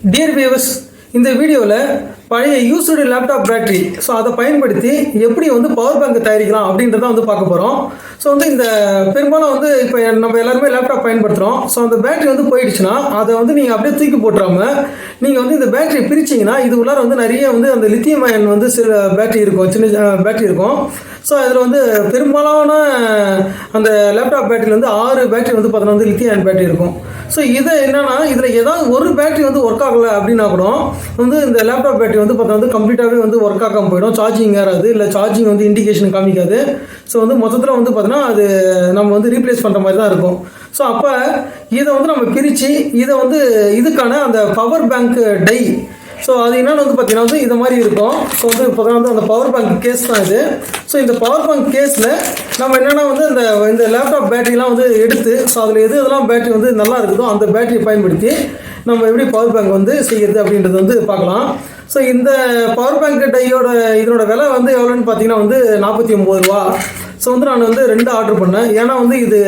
Dear viewers இந்த வீடியோவில் பழைய யூஸ்டு லேப்டாப் பேட்டரி ஸோ அதை பயன்படுத்தி எப்படி வந்து பவர் பேங்க் தயாரிக்கலாம் அப்படின்றத வந்து பார்க்க போகிறோம் ஸோ வந்து இந்த பெரும்பாலும் வந்து இப்போ நம்ம எல்லாருமே லேப்டாப் பயன்படுத்துகிறோம் ஸோ அந்த பேட்டரி வந்து போயிடுச்சுன்னா அதை வந்து நீங்கள் அப்படியே தூக்கி போட்டுறாமல் நீங்கள் வந்து இந்த பேட்டரி பிரிச்சிங்கன்னா இது உள்ளார வந்து நிறைய வந்து அந்த லித்தியம் அயன் வந்து சில பேட்டரி இருக்கும் சின்ன பேட்டரி இருக்கும். ஸோ அதில் வந்து பெரும்பாலான அந்த லேப்டாப் பேட்டரியில் வந்து ஆறு பேட்டரி வந்து பார்த்தோன்னா வந்து லித்தியம் பேட்டரி இருக்கும். ஸோ இது என்னென்னா இதில் ஏதாவது ஒரு பேட்டரி வந்து ஒர்க் ஆகலை அப்படின்னா கூட வந்து இந்த லேப்டாப் பேட்டரி வந்து பார்த்தா வந்து கம்ப்ளீட்டாகவே வந்து ஒர்க் ஆகாமல் போயிடும். சார்ஜிங் ஏறாது இல்லை சார்ஜிங் வந்து இண்டிகேஷன் காமிக்காது. ஸோ வந்து மொத்தத்தில் வந்து பார்த்தோன்னா அது நம்ம வந்து ரீப்ளேஸ் பண்ணுற மாதிரி தான் இருக்கும். ஸோ அப்போ இதை வந்து நம்ம பிரித்து இதை வந்து இதுக்கான அந்த பவர் பேங்க் டை ஸோ அது என்னென்னு வந்து பார்த்தீங்கன்னா வந்து இந்த மாதிரி இருக்கும். ஸோ வந்து இப்போ வந்து அந்த பவர் பேங்க் கேஸ் தான் இது. ஸோ இந்த பவர் பேங்க் கேஸில் நம்ம என்னென்னா வந்து இந்த இந்த லேப்டாப் பேட்டரிலாம் வந்து எடுத்து ஸோ அதில் எது எதெல்லாம் பேட்டரி வந்து நல்லா இருக்குதோ அந்த பேட்டரியை பயன்படுத்தி நம்ம எப்படி பவர் பேங்க் வந்து செய்யறது அப்படின்றது வந்து பார்க்கலாம். ஸோ இந்த பவர் பேங்க் டையோட இதனோட விலை வந்து எவ்வளோன்னு பார்த்தீங்கன்னா வந்து நாற்பத்தி ஒம்பது ரூபா. ஸோ வந்து நான் வந்து ரெண்டு ஆர்டர் பண்ணேன். ஏன்னா வந்து இது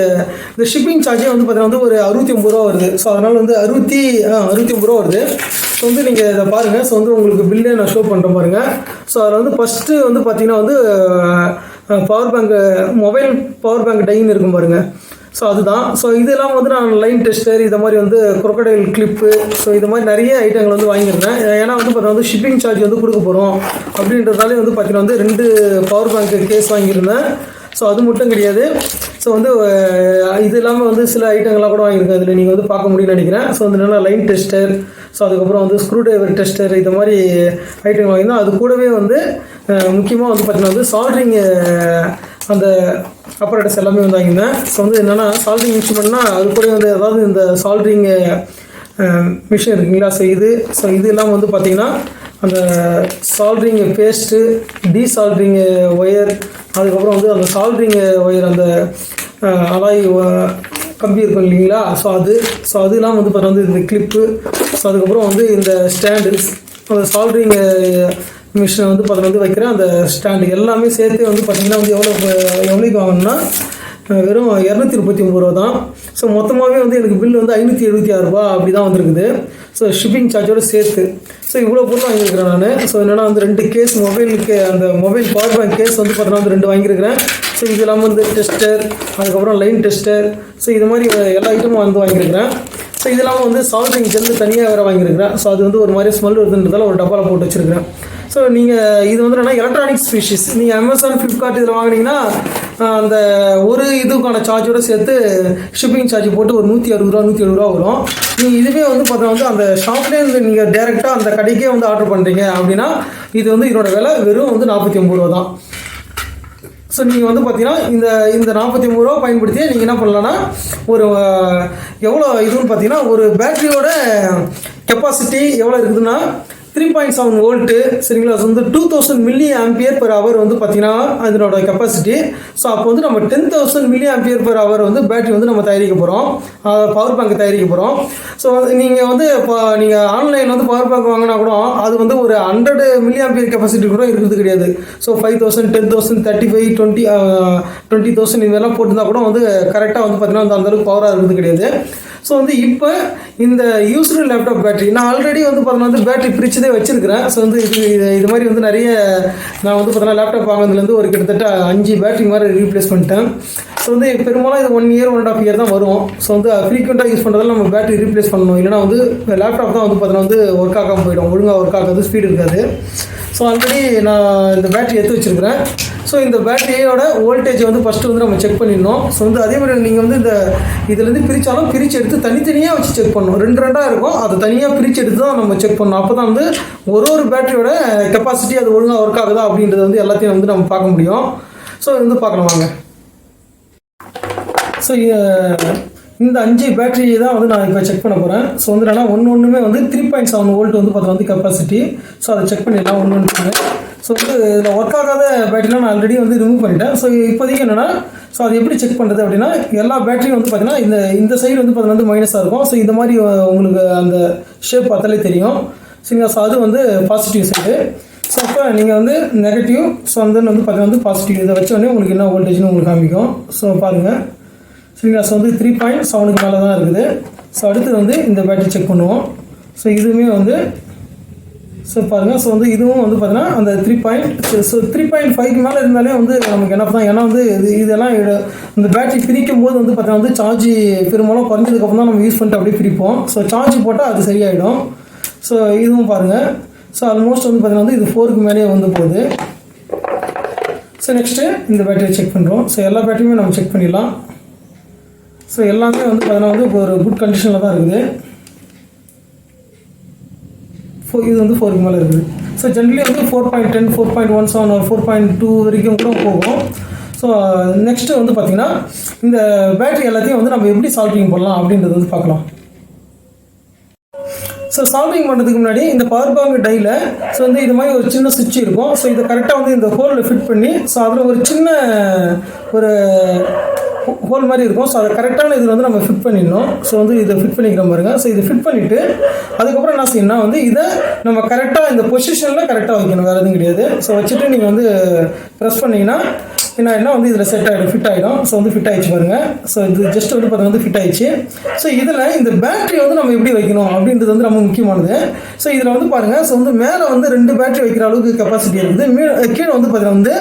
இந்த ஷிப்பிங் சார்ஜே வந்து பார்த்தீங்கன்னா வந்து ஒரு அறுபத்தி ஒம்பது ரூபா வருது. ஸோ அதனால் வந்து அறுபத்தி அறுபத்தி ஒம்பது ரூபா வருது. ஸோ வந்து நீங்கள் இதை பாருங்கள் ஸோ வந்து உங்களுக்கு பில்லே நான் ஷோ பண்ணுறேன் பாருங்கள் ஸோ அதில் வந்து ஃபஸ்ட்டு வந்து பார்த்தீங்கன்னா வந்து பவர் பேங்க்கு மொபைல் பவர் பேங்க் டைன்னு இருக்கும் பாருங்கள் ஸோ அதுதான். ஸோ இதெல்லாம் வந்து நான் லைன் டெஸ்டர் இதை மாதிரி வந்து crocodile கிளிப்பு ஸோ இது மாதிரி நிறைய ஐட்டங்கள் வந்து வாங்கியிருந்தேன். ஏன்னா வந்து பார்த்தீங்கன்னா வந்து ஷிப்பிங் சார்ஜ் வந்து கொடுக்க போகிறோம் அப்படின்றதாலே வந்து பார்த்தீங்கன்னா வந்து ரெண்டு பவர் பேங்க் கேஸ் வாங்கியிருந்தேன். ஸோ அது மட்டும் கிடையாது. ஸோ வந்து இது இல்லாமல் வந்து சில ஐட்டங்கள்லாம் கூட வாங்கியிருக்கேன். அதில் நீங்கள் வந்து பார்க்க முடியும்னு நினைக்கிறேன். ஸோ வந்து நல்லா லைன் டெஸ்டர் ஸோ அதுக்கப்புறம் வந்து ஸ்க்ரூ டிரைவர் டெஸ்டர் இந்த மாதிரி ஐட்டங்கள் வாங்கியிருந்தோம் அது கூடவே வந்து முக்கியமாக வந்து பார்த்தீங்கன்னா வந்து சால்ட்ரிங் அந்த அப்பரேட்டர்ஸ் எல்லாமே வந்து வாங்கியிருந்தேன். ஸோ வந்து என்னென்னா சால்ட்ரிங் இன்ஸ்ட்ருமெண்ட்னா அது கூட வந்து அதாவது இந்த சால்ட்ரிங் மிஷின் இருக்குங்களா? ஸோ இது ஸோ இது இல்லாமல் வந்து பார்த்தீங்கன்னா அந்த சால்ட்ரிங் பேஸ்ட்டு டீசால்ட்ரிங் ஒயர் அதுக்கப்புறம் வந்து அந்த சால்ட்ரிங் ஒயர் அந்த அலாய் கம்பி இருக்கும் இல்லைங்களா? ஸோ அது ஸோ அதெல்லாம் வந்து பார்த்தா வந்து இந்த கிளிப்பு ஸோ அதுக்கப்புறம் வந்து இந்த ஸ்டாண்டு அந்த சால்ட்ரிங் மிஷினை வந்து பார்த்தா வந்து வைக்கிற அந்த ஸ்டாண்டு எல்லாமே சேர்த்து வந்து பார்த்திங்கன்னா வந்து எவ்வளோ எவ்வளோக்கு வாங்கணும்னா வெறும் இரநூத்தி முப்பத்தி ஒம்பது ரூபா தான் ஸோ மொத்தமாகவே வந்து எனக்கு பில் வந்து ஐநூற்றி எழுபத்தி ஆறு ரூபா அப்படி தான் வந்திருக்குது. ஸோ ஷிப்பிங் சார்ஜோட சேர்த்து. ஸோ இவ்வளோ பொருள் வாங்கியிருக்கிறேன் நான். ஸோ என்னென்னா வந்து ரெண்டு கேஸ் மொபைலுக்கு அந்த மொபைல் பவர் பேங்க் கேஸ் வந்து பார்த்தீங்கன்னா வந்து ரெண்டு வாங்கியிருக்கிறேன். ஸோ இது இல்லாமல் வந்து டெஸ்டர் அதுக்கப்புறம் லைன் டெஸ்டர் ஸோ இது மாதிரி எல்லா ஐட்டமும் வந்து வாங்கியிருக்கிறேன். ஸோ இது இல்லாமல் வந்து சால்ட்ரிங் ஜெல்லு தனியாக வேறு வாங்கியிருக்கிறேன். ஸோ அது வந்து ஒரு மாதிரி ஸ்மெல் வருதுன்றதால ஒரு டப்பாவில் போட்டு வச்சுருக்கிறேன். ஸோ நீங்கள் இது வந்து என்னன்னா எலக்ட்ரானிக்ஸ் ஃபிஷஸ் நீங்கள் அமேசான் ஃப்ளிப்கார்ட் இதில் வாங்கினீங்கன்னா அந்த ஒரு இதுக்கான சார்ஜோடு சேர்த்து ஷிப்பிங் சார்ஜ் போட்டு ஒரு நூற்றி அறுபது ரூபா நூற்றி எழுபது ரூபா வரும். நீங்கள் இதுவே வந்து பார்த்தீங்கன்னா வந்து அந்த ஷாப்லேயே வந்து நீங்கள் டேரெக்டாக அந்த கடைக்கே வந்து ஆர்டர் பண்ணுறீங்க அப்படின்னா இது வந்து இதோட விலை வெறும் வந்து நாற்பத்தி ஒம்பது ரூபா தான். ஸோ நீங்கள் வந்து பார்த்தீங்கன்னா இந்த இந்த நாற்பத்தி ஒம்பது ரூபா பயன்படுத்தி நீங்கள் என்ன பண்ணலான்னா ஒரு எவ்வளோ இதுன்னு பார்த்தீங்கன்னா ஒரு பேட்டரியோட கெப்பாசிட்டி எவ்வளோ இருக்குதுன்னா த்ரீ பாயிண்ட் செவன் வோல்ட்டு சரிங்களா? அது வந்து two thousand milli ampere per hour வந்து பார்த்தீங்கன்னா அதனோட கெப்பாசிட்டி ஸோ அப்போ வந்து நம்ம ten thousand milli ampere per hour வந்து பேட்டரி வந்து நம்ம தயாரிக்க போகிறோம் பவர் பேங்க் தயாரிக்க போகிறோம் ஸோ நீங்கள் வந்து இப்போ நீங்கள் ஆன்லைனில் வந்து பவர் பேங்க் வாங்கினா கூட அது வந்து ஒரு ஹண்ட்ரட் மில்லி ஆம்பியர் கெப்பாசிட்டி கூட இருக்கிறது கிடையாது. So five thousand ten thousand thirty five twenty twenty thousand இதெல்லாம் போட்டுருந்தா கூட வந்து கரெக்டாக வந்து பார்த்தீங்கன்னா அந்த அந்தளவுக்கு பவராக இருக்கிறது கிடையாது. ஸோ வந்து இப்போ இந்த யூஸ்டு லேப்டாப் பேட்டரி நான் ஆல்ரெடி வந்து பார்த்தீங்கன்னா வந்து பேட்டரி பிரிச்சதே வச்சிருக்கிறேன். ஸோ வந்து இது இது மாதிரி வந்து நிறைய நான் வந்து பார்த்தீங்கன்னா லேப்டாப் வாங்கினதுலேருந்து ஒரு கிட்டத்தட்ட அஞ்சு பேட்டரி மாதிரி ரீப்ளேஸ் பண்ணிட்டேன். ஸோ வந்து பெரும்பாலும் இது one year one and half year தான் வரும். ஸோ வந்து ஃப்ரீக்வெண்ட்டாக யூஸ் பண்ணுறதால நம்ம பேட்டரி ரீப்ளேஸ் பண்ணணும். இல்லைனா வந்து லேப்டாப் தான் வந்து பார்த்தோன்னா வந்து ஒர்க் ஆகாமல் போயிடும். ஒழுங்காக ஒர்க் ஆகாது ஸ்பீடு இருக்காது. ஸோ ஆல்ரெடி நான் இந்த பேட்டரி எடுத்து வச்சிருக்கிறேன். ஸோ இந்த பேட்டரியோட வோல்டேஜ் வந்து ஃபஸ்ட்டு வந்து நம்ம செக் பண்ணிடணும். ஸோ வந்து அதே மாதிரி நீங்கள் வந்து இந்த இதுலேருந்து பிரித்தாலும் பிரித்து எடுத்து தனித்தனியாக வச்சு செக் பண்ணணும். ரெண்டு ரெண்டாக இருக்கும். அதை தனியாக பிரித்து எடுத்து தான் நம்ம செக் பண்ணணும். அப்போ தான் வந்து ஒரு ஒரு பேட்டரியோட கெப்பாசிட்டி அது ஒழுங்காக ஒர்க் ஆகுதா அப்படின்றது வந்து எல்லாத்தையும் வந்து நம்ம பார்க்க முடியும். ஸோ இது வந்து பார்க்கலாம் வாங்க. ஸோ இந்த அஞ்சு பேட்டரி தான் வந்து நான் இப்போ செக் பண்ண போகிறேன் ஸோ வந்து என்னன்னா ஒன்று ஒன்றுமே வந்து த்ரீ பாயிண்ட் செவன் வோல்ட் வந்து பார்த்தா வந்து கெப்பாசிட்டி ஸோ அதை செக் பண்ணிடலாம். ஒன்று ஒன்று ஸோ வந்து இதில் ஒர்க் ஆகாத பேட்டரிலாம் நான் ஆல்ரெடி வந்து ரிமூவ் பண்ணிட்டேன். ஸோ இப்போதைக்கு என்னென்னா ஸோ அது எப்படி செக் பண்ணுறது அப்படின்னா எல்லா பேட்டரியும் வந்து பார்த்தீங்கன்னா இந்த இந்த சைடு வந்து பார்த்தீங்கன்னா வந்து மைனஸாக இருக்கும். ஸோ இந்த மாதிரி உங்களுக்கு அந்த ஷேப் பார்த்தாலே தெரியும். சரிங்களா ஸோ அது வந்து பாசிட்டிவ் சைடு ஸோ அப்போ நீங்கள் வந்து நெகட்டிவ் ஸோ அந்த வந்து பார்த்தீங்கன்னா வந்து பாசிட்டிவ் இதை வச்ச உடனே உங்களுக்கு என்ன வோல்டேஜ்னு உங்களுக்கு காமிக்கும். ஸோ பாருங்கள் சரிங்களா ஸோ வந்து த்ரீ பாயிண்ட் செவனுக்கு மேலே தான் இருக்குது. ஸோ அடுத்து வந்து இந்த பேட்டரி செக் பண்ணுவோம். ஸோ இதுவுமே வந்து ஸோ பாருங்கள் ஸோ வந்து இதுவும் வந்து பார்த்தீங்கன்னா அந்த three point so three point ஃபைவ்க்கு மேலே இருந்தாலே வந்து நமக்கு என்ன தான். ஏன்னா வந்து இது இதெல்லாம் இந்த பேட்டரி பிரிக்கும் போது வந்து பார்த்தீங்கன்னா வந்து சார்ஜ் பெரும்பாலும் குறைஞ்சதுக்கப்புறம் தான் நம்ம யூஸ் பண்ணிட்டு அப்படியே பிரிப்போம். ஸோ சார்ஜ் போட்டால் அது சரியாயிடும். ஸோ இதுவும் பாருங்கள் ஸோ ஆல்மோஸ்ட் வந்து பார்த்தீங்கன்னா வந்து இது ஃபோருக்கு மேலேயே வந்து போகுது. ஸோ நெக்ஸ்ட்டு இந்த பேட்டரியை செக் பண்ணுறோம் ஸோ எல்லா பேட்டரியுமே நம்ம செக் பண்ணிடலாம். ஸோ எல்லாமே வந்து பார்த்தீங்கன்னா வந்து இப்போ ஒரு குட் கண்டிஷனில் தான் இருக்குது. ஃபோர் இது வந்து ஃபோருக்கு மேலே இருக்குது. ஸோ ஜென்ரலி வந்து four point ten four point one seven ஒரு ஃபோர் பாயிண்ட் டூ வரைக்கும் கூட போகும். ஸோ நெக்ஸ்ட்டு வந்து பார்த்திங்கன்னா இந்த பேட்டரி எல்லாத்தையும் வந்து நம்ம எப்படி சால்விங் பண்ணலாம் அப்படின்றது வந்து பார்க்கலாம். ஸோ சால்விங் பண்ணுறதுக்கு முன்னாடி இந்த பவர் பேங்க் டையில் ஸோ வந்து இது மாதிரி ஒரு சின்ன சுவிட்ச் இருக்கும். ஸோ இதை கரெக்டாக வந்து இந்த ஹோலில் ஃபிட் பண்ணி ஸோ அதில் ஒரு சின்ன ஒரு ஹோல் மாதிரி இருக்கும். ஸோ அதை கரெக்டான இதில் வந்து நம்ம ஃபிட் பண்ணிடணும். ஸோ வந்து இதை ஃபிட் பண்ணிக்கிற பாருங்க. ஸோ இதை ஃபிட் பண்ணிவிட்டு அதுக்கப்புறம் என்ன செய்யணும்னா வந்து இதை நம்ம கரெக்டாக இந்த பொசிஷனில் கரெக்டாக வைக்கணும். வேறு எதுவும் கிடையாது. ஸோ வச்சுட்டு நீங்கள் வந்து ப்ரெஸ் பண்ணிங்கன்னா என்ன என்ன வந்து இதில் செட் ஆகிடும் ஃபிட் ஆகிடும் ஸோ வந்து ஃபிட் ஆயிடுச்சு பாருங்க. ஸோ இது ஜஸ்ட் வந்து பார்த்தா வந்து ஃபிட் ஆயிடுச்சு. ஸோ இதில் இந்த பேட்டரி வந்து நம்ம எப்படி வைக்கணும் அப்படின்றது வந்து ரொம்ப முக்கியமானது. ஸோ இதில் வந்து பாருங்கள் ஸோ வந்து மேலே வந்து ரெண்டு பேட்டரி வைக்கிற அளவுக்கு கெப்பாசிட்டி இருக்குது. மீ- கீழே வந்து பார்த்தீங்கன்னா வந்து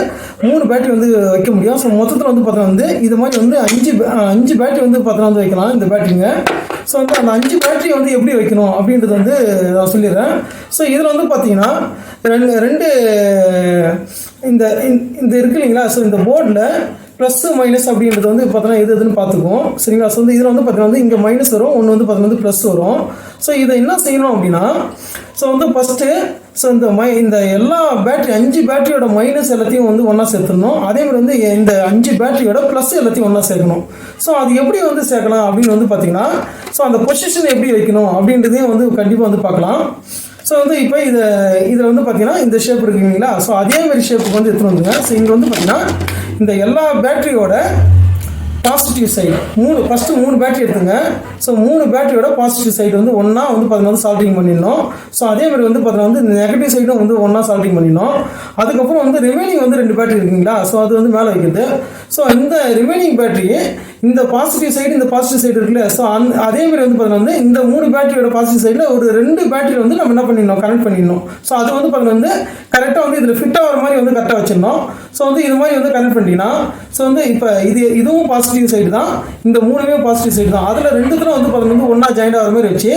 மூணு பேட்டரி வந்து வைக்க முடியும். ஸோ மொத்தத்தில் வந்து பார்த்தீங்கன்னா வந்து இது மாதிரி வந்து அஞ்சு அஞ்சு பேட்டரி வந்து பார்த்தீங்கன்னா வந்து வைக்கலாம் இந்த பேட்டரிங்க ஸோ வந்து அந்த அஞ்சு பேட்டரி வந்து எப்படி வைக்கணும் அப்படின்றது வந்து நான் சொல்லிடுறேன். ஸோ இதில் வந்து பார்த்தீங்கன்னா ரெண்டு ரெண்டு இந்த இந்த- இந்த இருக்கு இல்லைங்களா? ஸோ இந்த போர்டில் ப்ளஸ் மைனஸ் அப்படின்றது வந்து பார்த்தோன்னா எது எதுன்னு பார்த்துக்குவோம் சரிங்களா? ஸோ வந்து இதில் வந்து பார்த்தீங்கன்னா வந்து இங்கே மைனஸ் வரும் ஒன்று வந்து பார்த்தீங்கன்னா வந்து ப்ளஸ் வரும். ஸோ இதை என்ன செய்யணும் அப்படின்னா ஸோ வந்து ஃபஸ்ட்டு ஸோ இந்த மை இந்த எல்லா பேட்டரி அஞ்சு பேட்டரியோட மைனஸ் எல்லாத்தையும் வந்து ஒன்றா சேர்த்துடணும். அதே மாதிரி வந்து இந்த அஞ்சு பேட்டரியோட ப்ளஸ் எல்லாத்தையும் ஒன்றா சேர்க்கணும். ஸோ அது எப்படி வந்து சேர்க்கலாம் அப்படின்னு வந்து பார்த்தீங்கன்னா ஸோ அந்த பொசிஷன் எப்படி வைக்கணும் அப்படின்றதையும் வந்து கண்டிப்பாக வந்து பார்க்கலாம் ஸோ வந்து இப்போ இதை இதில் வந்து பார்த்தீங்கன்னா இந்த ஷேப் இருக்குங்களா ஸோ அதே மாதிரி ஷேப்புக்கு வந்து எடுத்துகிட்டு வந்துங்க ஸோ இங்கே வந்து பார்த்தீங்கன்னா இந்த எல்லா பேட்டரியோட பாசிட்டிவ் சைடு மூணு ஃபஸ்ட்டு மூணு பேட்டரி எடுத்துங்க. ஸோ மூணு பேட்டரியோட பாசிட்டிவ் சைடு வந்து ஒன்றா வந்து பார்த்தீங்கன்னா வந்து சால்டிங் பண்ணிடணும். ஸோ அதே மாதிரி வந்து பார்த்தீங்கன்னா வந்து நெகட்டிவ் சைடும் வந்து ஒன்றா சால்டிங் பண்ணிடணும். அதுக்கப்புறம் வந்து ரிமைனிங் வந்து ரெண்டு பேட்டரி இருக்குங்களா? ஸோ அது வந்து மேலே வைக்கிறது. ஸோ இந்த ரிமைனிங் பேட்டரியை இந்த பாசிட்டிவ் சைடு இந்த பாசிட்டிவ் சைடு இருக்குல்ல? ஸோ அந் அதே மாதிரி வந்து பார்த்தீங்கன்னா வந்து இந்த மூணு பேட்டரியோட பாசிட்டிவ் சைடில் ஒரு ரெண்டு பேட்டரி வந்து நம்ம என்ன பண்ணிடணும்? கனெக்ட் பண்ணிடணும். ஸோ அது வந்து பார்த்தீங்கன்னா வந்து கரெக்டாக வந்து இதில் ஃபிட் ஆகிற மாதிரி வந்து கரெக்டாக வச்சிடணும். ஸோ வந்து இது மாதிரி வந்து கனெக்ட் பண்ணிட்டீங்கன்னா ஸோ வந்து இப்போ இது இதுவும் பாசிட்டிவ் சைடு தான். இந்த மூணுமே பாசிட்டிவ் சைடு தான். அதில் ரெண்டுத்துல வந்து பார்த்தீங்கன்னா வந்து ஒன்றா ஜாயிண்ட் ஆகிற மாதிரி வச்சு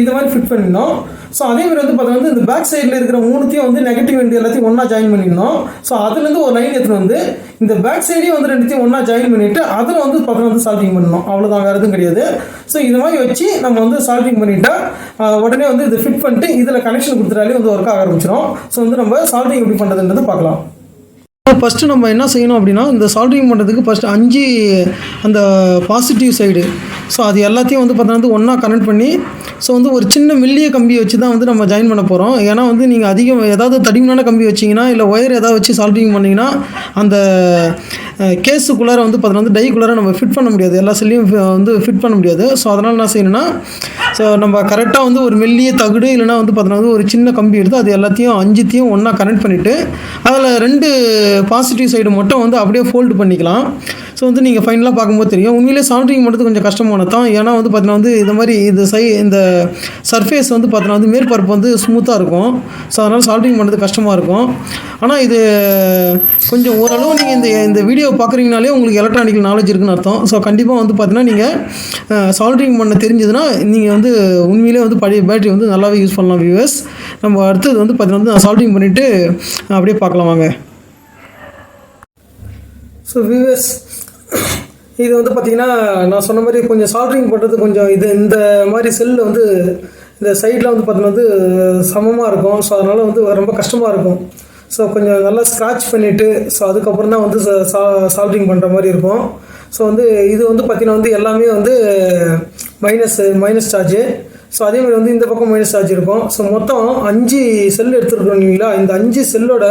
இது மாதிரி ஃபிட் பண்ணிடணும். ஸோ அதே மாதிரி வந்து பார்த்தீங்கன்னா வந்து இந்த பேக் சைடில் இருக்கிற மூணுத்தையும் வந்து நெகட்டிவ் எண்ட் எல்லாத்தையும் ஒன்றா ஜாயின் பண்ணிடணும். ஸோ அதுலேருந்து ஒரு லைன் எடுத்துகிட்டு வந்து இந்த பேக் சைடையும் வந்து ரெண்டுத்தையும் ஒன்றா ஜாயின் பண்ணிவிட்டு அதில் வந்து பார்த்தீங்கன்னா வந்து சால்விங் பண்ணணும். அவ்வளோதான் வேறு எதுவும் கிடையாது. ஸோ இது மாதிரி வச்சு நம்ம வந்து சால்விங் பண்ணிட்டா உடனே வந்து இதை ஃபிட் பண்ணிட்டு இதில் கனெக்ஷன் கொடுத்துட்டாலே வந்து ஒர்க் ஆக ஆரம்பிச்சிடும் ஸோ வந்து நம்ம சால்விங் எப்படி பண்ணுறதுன்றது பார்க்கலாம். ஃபஸ்ட்டு நம்ம என்ன செய்யணும் அப்படின்னா இந்த சால்விங் பண்ணுறதுக்கு ஃபஸ்ட்டு அஞ்சு அந்த பாசிட்டிவ் சைடு ஸோ அது எல்லாத்தையும் வந்து பார்த்தோன்னா வந்து ஒன்றா கனெக்ட் பண்ணி ஸோ வந்து ஒரு சின்ன மெல்லிய கம்பியை வச்சு தான் வந்து நம்ம ஜாயின் பண்ண போகிறோம் ஏன்னா வந்து நீங்கள் அதிகம் ஏதாவது தடிமனான கம்பி வச்சிங்கன்னா இல்லை ஒயர் ஏதாவது வச்சு சால்டிங் பண்ணிங்கன்னா அந்த கேஸுக்குள்ளார வந்து பார்த்தீங்கன்னா வந்து டைக்குள்ளார நம்ம ஃபிட் பண்ண முடியாது. எல்லா செல்லையும் வந்து ஃபிட் பண்ண முடியாது. ஸோ அதனால் என்ன செய்யணும்னா ஸோ நம்ம கரெக்டாக வந்து ஒரு மெல்லிய தகுடு இல்லைனா வந்து பார்த்தீங்கன்னா வந்து ஒரு சின்ன கம்பி எடுத்து அது எல்லாத்தையும் அஞ்சுத்தையும் ஒன்றா கனெக்ட் பண்ணிவிட்டு அதில் ரெண்டு பாசிட்டிவ் சைடு மட்டும் வந்து அப்படியே ஃபோல்டு பண்ணிக்கலாம். ஸோ வந்து நீங்கள் ஃபைனலாக பார்க்கும்போது தெரியும். உண்மையிலே சால்ட்ரிங் பண்ணுறது கொஞ்சம் கஷ்டமானது தான். ஏன்னா வந்து பார்த்தீங்கன்னா வந்து இந்த மாதிரி இந்த சை இந்த சர்ஃபேஸ் வந்து பார்த்தீங்கன்னா வந்து மேற்பரப்பு வந்து ஸ்மூத்தாக இருக்கும். ஸோ அதனால் சால்ட்ரிங் பண்ணுறது கஷ்டமாக இருக்கும். ஆனால் இது கொஞ்சம் ஓரளவு நீங்கள் இந்த இந்த வீடியோ பார்க்குறீங்கனாலே உங்களுக்கு எலக்ட்ரானிக்கல் நாலேஜ் இருக்குன்னு அர்த்தம். ஸோ கண்டிப்பாக வந்து பார்த்தீங்கன்னா நீங்கள் சால்ட்ரிங் பண்ண தெரிஞ்சதுன்னா நீங்கள் வந்து உண்மையிலே வந்து பழைய பேட்டரி வந்து நல்லாவே யூஸ் பண்ணலாம் வியூவர்ஸ் நம்ம அடுத்தது வந்து பார்த்தீங்கன்னா வந்து நான் சால்ட்ரிங் பண்ணிவிட்டு அப்படியே பார்க்கலாம் வாங்க. ஸோ வியூவர்ஸ் இது வந்து பார்த்திங்கன்னா நான் சொன்ன மாதிரி கொஞ்சம் சால்ட்ரிங் பண்ணுறது கொஞ்சம் இது இந்த மாதிரி செல்லு வந்து இந்த சைடில் வந்து பார்த்தீங்கன்னா வந்து சமமாக இருக்கும். ஸோ அதனால் வந்து ரொம்ப கஷ்டமாக இருக்கும். ஸோ கொஞ்சம் நல்லா ஸ்க்ராட்ச் பண்ணிவிட்டு ஸோ அதுக்கப்புறம் தான் வந்து சால்ட்ரிங் பண்ணுற மாதிரி இருக்கும். ஸோ வந்து இது வந்து பார்த்திங்கன்னா வந்து எல்லாமே வந்து மைனஸ் மைனஸ் சார்ஜு ஸோ அதே மாதிரி வந்து இந்த பக்கம் மைனஸ் சார்ஜ் இருக்கும். ஸோ மொத்தம் அஞ்சு செல் எடுத்துருக்கோம் இல்லைங்களா? இந்த அஞ்சு செல்லோட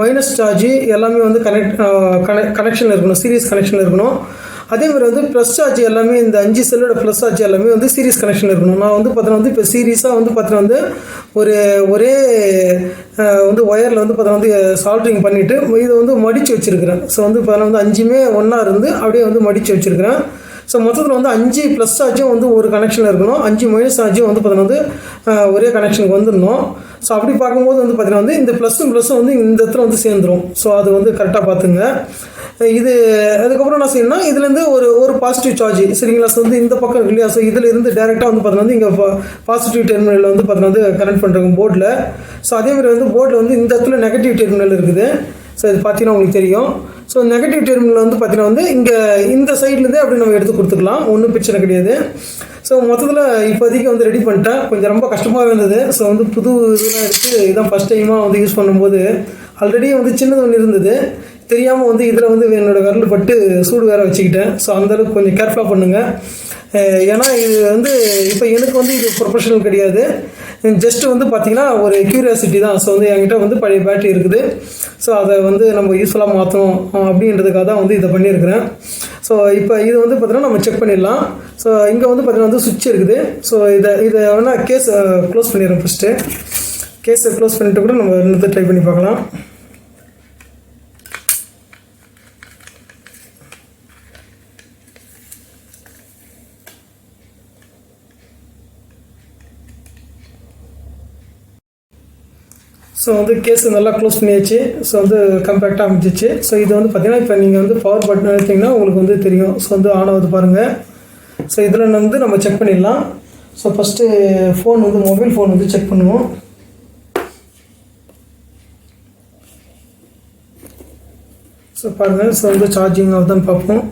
மைனஸ் சார்ஜ் எல்லாமே வந்து கனெக்ட் கனெக்ஷனில் இருக்கணும். சீரியஸ் கனெக்ஷனில் இருக்கணும். அதே மாதிரி வந்து ப்ளஸ் சார்ஜ் எல்லாமே இந்த அஞ்சு செல்லோட ப்ளஸ் சார்ஜ் எல்லாமே வந்து சீரியஸ் கனெக்ஷன் இருக்கணும். நான் வந்து பார்த்தீங்கன்னா வந்து இப்போ சீரியஸாக வந்து பார்த்தீங்கன்னா வந்து ஒரு ஒரே வந்து ஒயரில் வந்து பார்த்தீங்கன்னா வந்து சால்ட்ரிங் பண்ணிவிட்டு இதை வந்து மடித்து வச்சுருக்கிறேன். ஸோ வந்து பார்த்தீங்கன்னா வந்து அஞ்சுமே ஒன்றா இருந்து அப்படியே வந்து மடித்து வச்சுருக்கிறேன். ஸோ மொத்தத்தில் வந்து அஞ்சு ப்ளஸ் சார்ஜும் வந்து ஒரு கனெக்ஷனில் இருக்கணும். அஞ்சு மைனஸ் சார்ஜும் வந்து பார்த்தீங்கன்னா வந்து ஒரே கனெக்ஷனுக்கு வந்துடணும். ஸோ அப்படி பார்க்கும்போது வந்து பார்த்தீங்கன்னா வந்து இந்த ப்ளஸ்ஸும் ப்ளஸ்ஸும் வந்து இந்த இடத்துல வந்து சேர்ந்துடும் ஸோ அது வந்து கரெக்டாக பார்த்துங்க. இது அதுக்கப்புறம் என்ன செய்யணும்னா இதுலேருந்து ஒரு ஒரு பாசிட்டிவ் சார்ஜ் சரிங்களா? ஸோ வந்து இந்த பக்கம் இல்லையா? ஸோ இதில் இருந்து டேரெக்டாக வந்து பார்த்தீங்கன்னா வந்து இங்கே பாசிட்டிவ் டெர்மினலில் வந்து பார்த்தீங்கன்னா வந்து கனெக்ட் பண்ணுறோம் போர்டில் ஸோ அதே மாதிரி வந்து போர்டில் வந்து இந்த இடத்துல நெகட்டிவ் டெர்மினல் இருக்குது. ஸோ இது பார்த்தீங்கன்னா உங்களுக்கு தெரியும். ஸோ நெகட்டிவ் டெர்மினல் வந்து பார்த்தீங்கன்னா வந்து இங்கே இந்த சைட்லேருந்தே அப்படி நம்ம எடுத்து கொடுத்துக்கலாம். ஒன்றும் பிரச்சனை கிடையாது. ஸோ மொத்தத்தில் இப்போதைக்கு வந்து ரெடி பண்ணிட்டேன். கொஞ்சம் ரொம்ப கஷ்டமாக இருந்தது. ஸோ வந்து புது இதெல்லாம் எடுத்து இதான் ஃபஸ்ட் டைமாக வந்து யூஸ் பண்ணும்போது ஆல்ரெடி வந்து சின்னது ஒன்று இருந்தது. தெரியாமல் வந்து இதில் வந்து என்னோடய விரல் பட்டு சூடு வேறு வச்சுக்கிட்டேன். ஸோ அந்தளவுக்கு கொஞ்சம் கேர்ஃபுல்லாக பண்ணுங்கள் ஏன்னா இது வந்து இப்போ எனக்கு வந்து இது ப்ரொஃபஷனல் கிடையாது. ஜஸ்ட்டு வந்து பார்த்தீங்கன்னா ஒரு க்யூரியாசிட்டி தான். ஸோ வந்து என்கிட்ட வந்து பழைய பேட்டரி இருக்குது. ஸோ அதை வந்து நம்ம யூஸ்ஃபுல்லாக மாற்றணும் அப்படின்றதுக்காக தான் வந்து இதை பண்ணியிருக்கிறேன். ஸோ இப்போ இது வந்து பார்த்தீங்கன்னா நம்ம செக் பண்ணிடலாம். ஸோ இங்கே வந்து பார்த்தீங்கன்னா வந்து சுவிட்ச் இருக்குது. ஸோ இதை இதை வேணால் கேஸ் க்ளோஸ் பண்ணிடுறேன் ஃபஸ்ட்டு கேஸை க்ளோஸ் பண்ணிட்டு கூட நம்ம இன்னும் ட்ரை பண்ணி பார்க்கலாம். ஸோ வந்து கேஸ் நல்லா க்ளோஸ் பண்ணியாச்சு. ஸோ வந்து கம்பேக்டாக அமைச்சிச்சு ஸோ இது வந்து பார்த்தீங்கன்னா இப்போ நீங்கள் வந்து பவர் பட்டன் எடுத்தீங்கன்னா உங்களுக்கு வந்து தெரியும். ஸோ வந்து ஆன் ஆகுது பாருங்கள் ஸோ இதில் வந்து நம்ம செக் பண்ணிடலாம். ஸோ ஃபஸ்ட்டு ஃபோன் வந்து மொபைல் ஃபோன் வந்து செக் பண்ணுவோம். ஸோ பாருங்கள் ஸோ வந்து சார்ஜிங் ஆகுதான்னு பார்ப்போம்.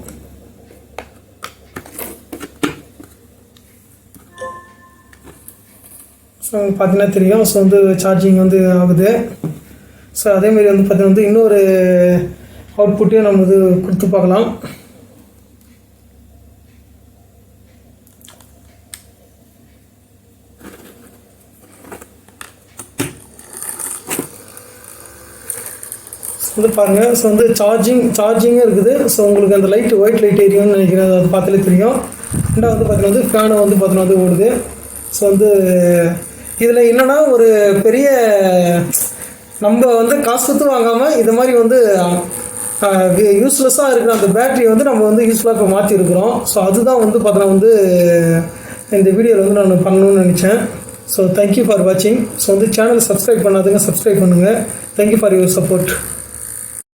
பார்த்தீங்கன்னா தெரியும். ஸோ வந்து சார்ஜிங் வந்து ஆகுது. ஸோ அதேமாரி வந்து பார்த்தீங்கன்னா வந்து இன்னொரு அவுட்புட்டையும் நம்ம வந்து கொடுத்து பார்க்கலாம். வந்து பாருங்கள் ஸோ வந்து சார்ஜிங் சார்ஜிங்கும் இருக்குது. ஸோ உங்களுக்கு அந்த லைட் ஒயிட் லைட் எரியும்னு நினைக்கிறேன். அது பார்த்தாலே தெரியும். ரெண்டாவது வந்து பார்த்தீங்கன்னா வந்து ஃபேனு வந்து பார்த்தீங்கன்னா வந்து ஓடுது. ஸோ வந்து இதில் என்னென்னா ஒரு பெரிய நம்ம வந்து காசு கொடுத்து வாங்காமல் இது மாதிரி வந்து யூஸ்லெஸ்ஸாக இருக்கிற அந்த பேட்டரியை வந்து நம்ம வந்து யூஸ்ஃபுல்லாக இப்போ மாற்றிருக்கிறோம் ஸோ அதுதான் வந்து பார்த்தீங்கன்னா வந்து இந்த வீடியோவில் வந்து நான் பண்ணணும்னு நினச்சேன். ஸோ தேங்க்யூ ஃபார் வாட்சிங் ஸோ வந்து சேனல் சப்ஸ்கிரைப் பண்ணாதுங்க சப்ஸ்கிரைப் பண்ணுங்கள் thank you for your support